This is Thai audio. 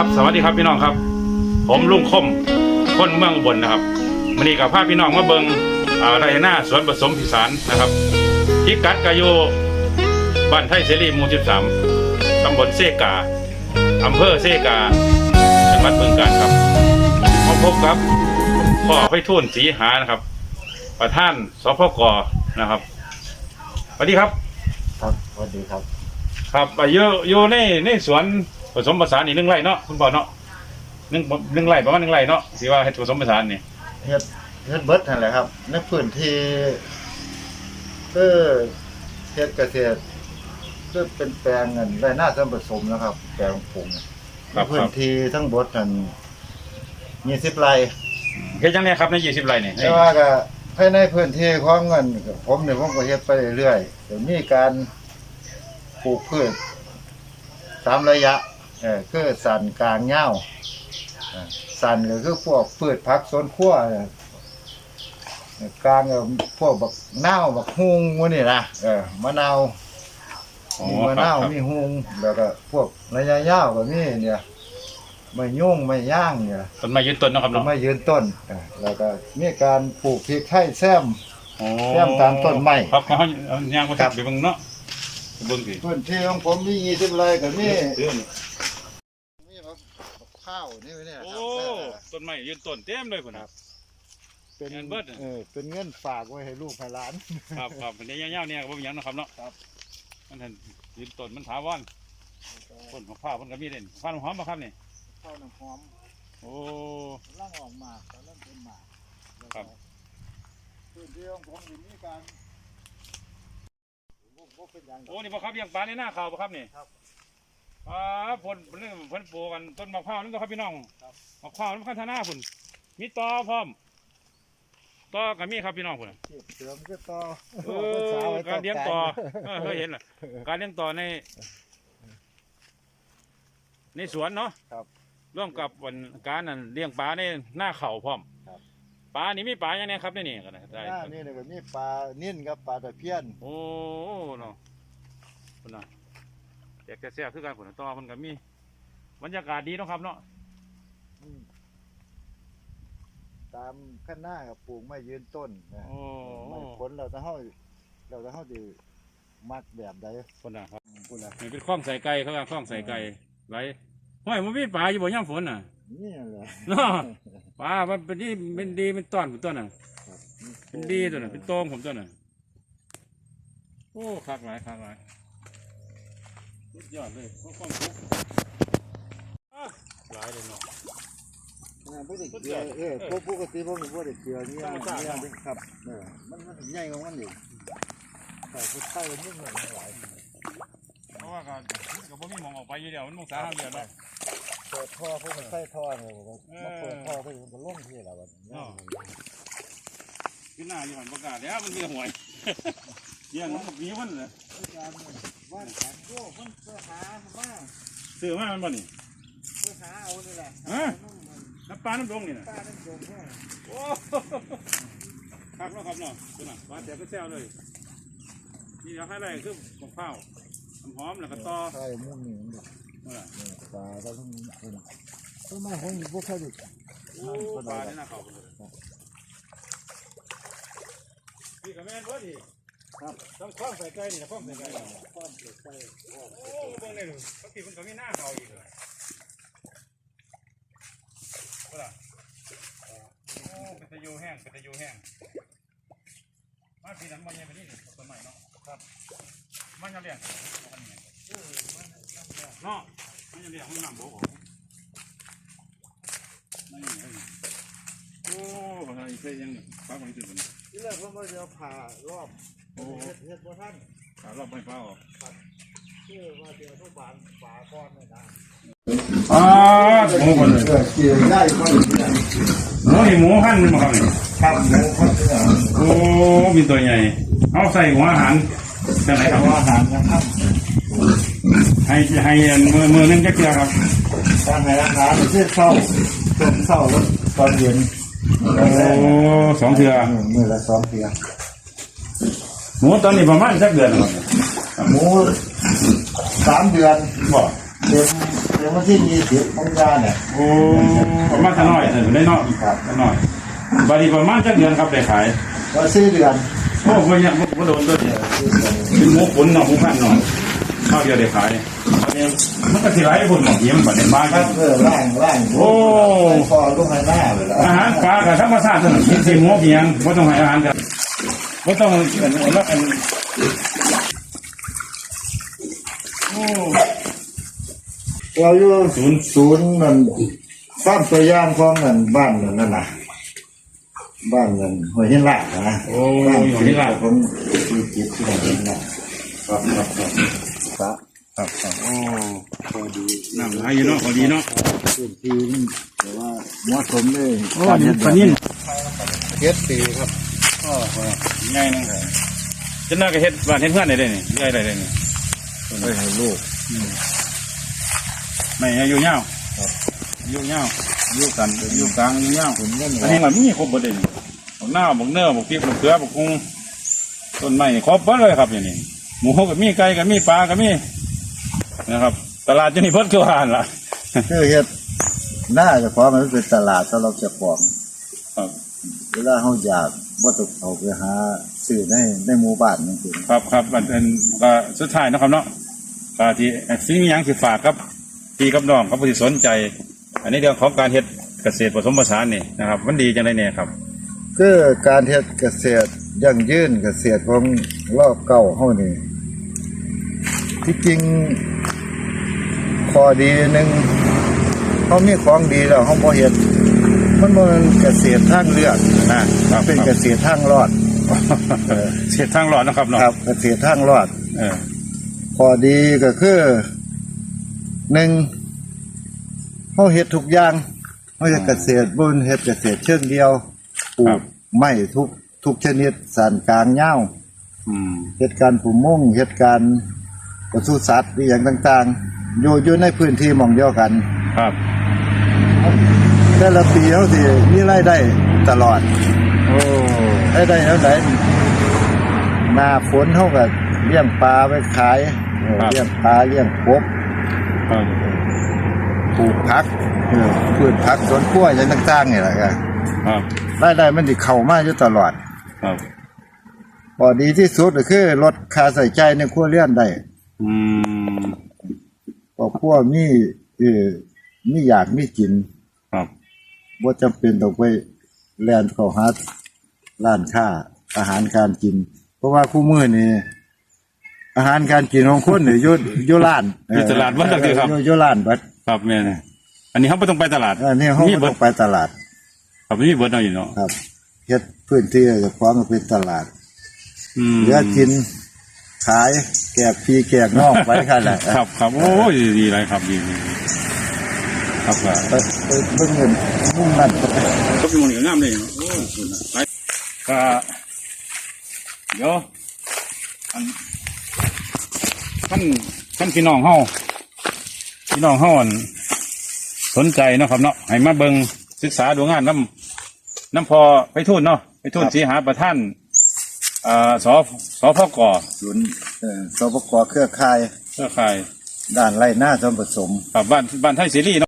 ครับ สวัสดีครับพี่น้องครับ ผมลุงคมคนเมืองอุบลนะครับวันนี้กับพาพี่น้องมาเบิงอ่าไรหน้าสวนผสมพิสารนะครับพิกัดกาโยบ้านไทยเสรีหมู่13ตำบลเซกาอำเภอเซกาจังหวัดบึงกาฬครับมาพบกับพ่อไพฑูรย์ศรีหานะครับ ประธานสพกนะครับสวัสดีครับ ครับสวัสดีครับ ครับอะอยู่อยู่ในในสวนผ สมผสานอีกหนึ่งไร่เนาะคุณพ่อเนาะหนึ่งหนึ่งไร่ประมาณหนึ่งไร่เนาะสิว่าให้ผสมผสานนี่เฮ็ดเฮ็ดเบิดนั่นแหละครับในพื้นที่คือเฮ็ดเกษตรคือเป็นแปลงเงินไรหน้าส่วนผสมนะครับ แปลงปลูกเนี่ยครัในบพื้คนรับที่ทั้งบดนั่นมีสิบไร่เฮ็ดยังไงครับในยี่สิบไร่นี่แต่ว่าก็ภายในพื้นที่ของเงินผมเนี่ยผมก็เฮ็ดไปเรื่อยๆเดี๋ยวมีการปลูกพืชสามระยะ เออคือสันกลางเง่าวอ่าสันก็คือพวกพืชผักสวนครัวเนี่ยกลางก็พวกบักนาวบักฮุงพวกนี่นะเออมะนาวอ๋อมีมะครันาวบครับมีฮุงแล้วก็พวกระยะยาวก็มีเนี่ยไม่ยุ่งไม่ย่างเนี่ยต้นไม้ยืนต้นเนาะครับก็เนาะไม่ยืนต้นเออแล้วก็มีการปลูกพริกไทยแซม โอ้แซมตามต้นไม้ครับเขาเอาย่างมาครัทับบ ไปเบิ่งเนาะไปเบิ่งสิพื้นที่ของผมมียี่สิบไร่ก็มีเรื่องมีมะข้าว นี่ไว้เนี่ยโอ้ครับต้นไม้ยืนต้นเต็มเลยพุ่นน่ะเป็นเงินเบิดน่ะ เออเป็นเงินฝากไว้ให้ลูกให้หลาน ครับครับในยาวๆเนี่ยก็บ่มีหยังเนาะครับเนาะครับ มันหันยืนต้นมันถาวรต้นมะพร้าวมันก็มีเด่นมะพร้าวน้ำหอมบ่ครับนี่ข้าวน้ำหอมโอ้ร่างออกมาก็เริ่มเป็นหมากแล้วก็ครับ พื้นที่ของผมอยู่มีการผมผมเป็นอย่าง โอ้นี่บ่ครับเลี้ยงปลาในหน้าข่าวบ่ครับนี่ครับ อ่าผลเรื่องเพิ่นปลูกกันต้นมะพร้าวนั่นก็ครับพี่น้องครับมะพร้าวมันพัฒนาพุ่นมีตอพร้อมตอก็มีครับพี่น้องพุ่นน่ะเก็บเสริมก็ต่อเออการเลี้ยงต่อเออเคยเห็นล่ะการเลี้ยงต่อใน ในสวนเนาะครับ ร่วมกับวันการนั่นเลี้ยงปลาในหน้าเขาพร้อมครับปลานี่มีปลาอย่างนี้ครับในนี่ก็ได้ได้หน้านี่เนี่ยก็มีปลานิ่นกับปลาตะเพียนโอ้เนาะพุ่นน่ะ แจกแซ่บๆคือกันพุ่นน่ะต่อมันก็มีบรรยากาศดีเนาะครับเนาะอืมตามขั้นหน้ากับปลูกไม่ยืนต้นนะโอ้ไม่ผลเราจะเฮาเราจะเฮาดีมักแบบใดพุ่นน่ะครับพุ่นน่ะนี่เป็นคลองใส่ไก่เขาว่าคลองใส่ไก่ไหลห้อยมันมีปลาอยู่บ่ย่ำฝนน่ะนี่แหละเนาะปลามันเป็นดีเป็นดีเป็นต้อนเป็นต้นน่ะครับเป็นดีตัวน่ะเป็นโตงผมตัวน่ะโอ้คักหลายคักหลาย สุดยอดเลยพวกความทุกข์อะหลายเลยเนาะอ่าบ่ได้เกลือเออปกปกติผมบ่ได้เกลือเนี่ยธรรมชาติ เนี่ยเด้อครับเออมันมันใหญ่กว่ามันอีกแต่ผู้ชายมันยิ่งหลายเพราะว่าก็ก็บ่มีหมองออกไปอยู่เดียวมันมองสาหาเดียวเนาะ เปิดท่อพวกมันใส่ท่อเนี่ยผมเออมาเปิดท่อเพื่อมันก็ล่งที่ละวันนี้อ้อที่หน้าอยู่หันประกาศแล้วมันมีหวย เยี่ยงมันมีมันเลยการว่านขันโยกมันเพื่อหามาซื้อมามันบ่นี่เพื่อหาเอานี่แหละฮะน้ำมันน้ำปลาน้ำดงนี่น่ะป้าน้ำดงเนี่ยโอ้ครับเนาะครับเนาะคุณน่ะปลาแต่ก็แซวเลย นี่เดี๋ยวให้อะไรคือมะพร้าวน้ำหอมแล้วก็ต่อใช่มุ่งนี่มันแบบนั่นล่ะเนี่ยปลาก็ต้องเป็นต้นไม้ของพวกเขาดิโอ้ปลาเนี่ยน่าเข้าไปเลยพี่กับแม่นบ่ดิครับ ต้องคล้องใส่ไก่นี่นะคล้องใส่ไก่นี่ความเกิดใจโอ้เบิ่งเลยดูบางทีมันก็มีหน้าเขาอีกเลยก็ล่ะโอ้เป็นตะยูแห้งเป็นตะยูแห้งมาพี่นั้นมันยังเป็นนี่นี่ต้นไม้เนาะครับมันยังเลี้ยงมันเนี่ยเนาะมันยังเลี้ยงมันน้ำโบกนี่นี่โอ้ยเคยยังฟ้ามันจุดมัน ที่แรกผมว่าจะผ่ารอบโอ้เฮ็ดเฮ็ดบ่ท่านขารอบไม่ฟ้าออกชื่อว่าเดี๋ยวทุกบานฝาก้อนเลยนะอ่าหมูคนเลยเออเกี่ยวได้ก็ได้หมูนี่หมูหั่นมันมาครับนี่ครับหมูคนเดียวโอ้มีตัวใหญ่ เอาใส่หัวอาหารจะไหนครับอาหารนะครับ ให้ให้มือมือนึงจะเกลือครับการให้อาหารเช่นเศร้าตอนเศร้าแล้วตอนเย็น โอ้สองเถื่อมือละสองเทียหมูตอนนี้ประมาณสักเดือนแล้วครับหมูสามเดือนบ่เต็มเดี๋ยววันที่ยี่สิบของยาเนี่ยโอ้ประมาณเท่าน้อยเออได้เนาะครับเท่าน้อยบาดนีประมาณจักเดือนครับได้ขายก็สี่เดือนโอ้บ่ยังบ่โดนตัวเดียวเป็นหมูขุนเนาะหมูพันเนาะข้าวเดียวได้ขายอันนี้ มันก็สิหลายคนบอกเยี่ยมบัดในบ้านครับเออร่างร่างโอ้พอลูกให้หน้าเลยแล้วอาหารปลากับธรรมชาติสนุกกินสิหมูเพียงบ่ต้องให้อาหารกันบ่ต้องอันอันอันโอ้เราอยู่ศูนย์ศูนย์มันสร้างตัวอย่างของเงินบ้านนั่นน่ะบ้านเงินหัวหินลาดนะโอ้ยอยู่นี่ล่ะผมมีจิตที่หัวหินลาดครับครับครับ ครับครับครับโอ้พอดีน้ำหลายอยู่เนาะพอดีเนาะพื้นที่นี่แต่ว่าเหมาะสมเลยโอ้ยปลานิ่นเจ็ดปีครับโอ้โหง่ายนึงจะน่าก็เฮ็ดบ้านเฮ็ดเพื่อนได้เด้นี่ง่ายได้เด้นี่ไปให้ลูกไม่อายุยาวครับอายุยาวอายุกันอายุกลางอายุยาวผมเงินอันนี้มันมีครบหมดเลยนี่บักหน้าวบักเนื้อบักพริกบักเกลือบักกุ้งต้นไม้นี่ครบหมดเลยครับอย่างนี้หมูกับมีไก่กับมีปลากับมี นะครับ ตลาดจะนี่เพิ่นคือหานล่ะคือเฮ็ดหน้าเจะพาะมันเป็นตลาดสำหรับเจ้าของครับเวลาเขาอยากว่าต้องเอาไปหาซื้อในในหมู่บ้านนั่นเองครับครับอันอันก็สุดท้ายเนาะครับเนาะก็ที่สิ่งมีหยังสิฝากครับพี่กับน้องครับผู้ที่สนใจ อันนี้เรื่องของการเฮ็ดเกษตรผสมผสานนี่นะครับ มันดีจังไดเนี่ยครับ คือการเฮ็ดเกษตรยั่งยืนเกษตรของรอบเก่าเฮานี่ที่จริง ข้อดีหนึ่งเฮามีของดีแล้วเฮาบ่เฮ็ดมันบ่แม่นเกษตรทางเลือกนะครับเป็นคเกรับษตรทางรอดเออเสียทางหลอดนะครับเนาะครับเกษตรทางรอดเออข้อดีก็คือหนึ่งเขาเฮ็ดทุกอย่างเขาเฮ็ดเกษตรบนเฮ็ดเกษตรเชิงเดียวปลูกไม้ทุกทุกชนิดสานกลางเง่าวอืมเฮ็ดการปลูกมุ่งเฮ็ดการปศุสัตว์อหย่างต่าง ๆ อยู่อยู่ในพื้นที่หมองเดียวกัน ครับแต่ละปีเขาสิมีรายได้ตลอดโอ้รายได้เท่าไหร่หน้าฝนเขาก็เลี้ยงปลาไว้ขายเออเลี้ยงปลาเลี้ยงกบครับปลูกผักเออพืชผักสวนครัวอย่างต่างๆนี่แหละครับครับรายได้มันสิเข้ามาอยู่ตลอด ครับพอดีที่สุดก็คือลดค่าใส่ใจายในครัวเรือนได้ อืม พอครัวมีเออมีอยากมีกินครับบ่จำเป็นต้องไปแล่นเข้าหาร้านค้าอาหารการกิน เพราะว่าคู่มื้อนี่อาหารการกินของคนนี่อยู่อยู่ร้านอยู่ตลาดวัดจังซี่ครับอยู่อยู่ร้านเบัดครับแม่นอันนี้เขาไม่ต้องไปตลาดอันนี้เฮามีบ่เบิต้ดองไปตลาด ครับมีเบิดเอาอยู่เนาะครับเฮ็ดพื้นที่เจะพร้าขอมเป็นตลาดอืมเหลือกิน ขายแกกพีแกกนอกไว้ค่ะแหละครับครับโอ้ยดีเลยครับดีดีครับครับไปไปเบิ่งเงินมุ่งนั่นก็เป็นมันงามเลยโอ้ยไปก็เดี๋ยวอันท่านท่านพี่น้องเฮาพี่น้องเฮาอันสนใจเนาะครับเนาะให้มาเบิ่งศึกษาดูงานน้ำน้ำพอไปทูนเนาะไปทูนสีหาประท่าน อ่าสสพกศูนย์เอ่อสปกเครือข่ายเครือข่าย ด้านไร่หน้าส่วนผสม ครับบ้านบ้านไทยซีรีส์เนาะ